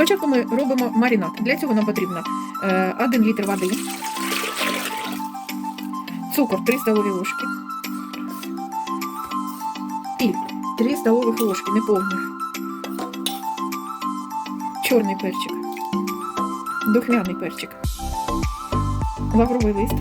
Спочатку ми робимо маринад. Для цього нам потрібно 1 літр води, цукор 3 столові ложки, сіль 3 столових ложки, неповних, чорний перчик, духмяний перчик, лавровий лист.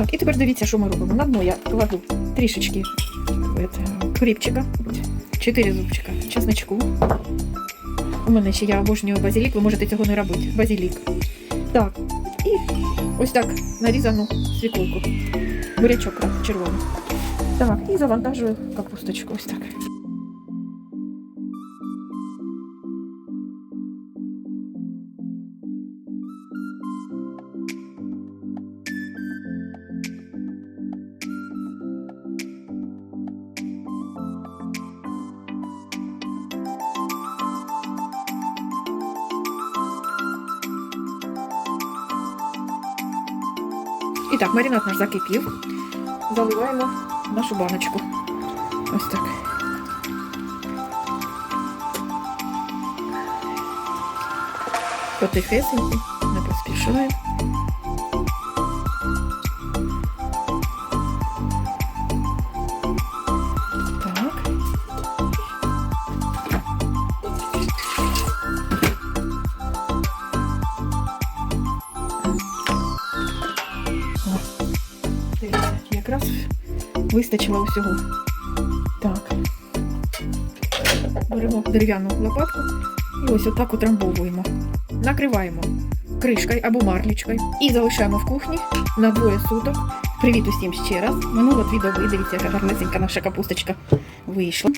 Так, і тепер дивіться, що ми робимо. На дно я кладу трішечки это, кріпчика, 4 зубчика чесночку. У мене ще я обожнюю базилік, ви можете цього не робити. Базилік. Так, і ось так нарізану світлинку. Бурячок червоний. Так, і завантажую капусточку. Ось так. І так, маринад наш закипів. Заливаємо нашу баночку. Ось так. Потихесенько, не поспішаємо. Якраз вистачило усього. Так. Беремо дерев'яну лопатку і ось отак утрамбовуємо. Накриваємо кришкою або марлічкою і залишаємо в кухні на двоє суток. Привіт усім ще раз. Минуло дві доби. Дивіться, яка гарнесенька наша капусточка вийшла.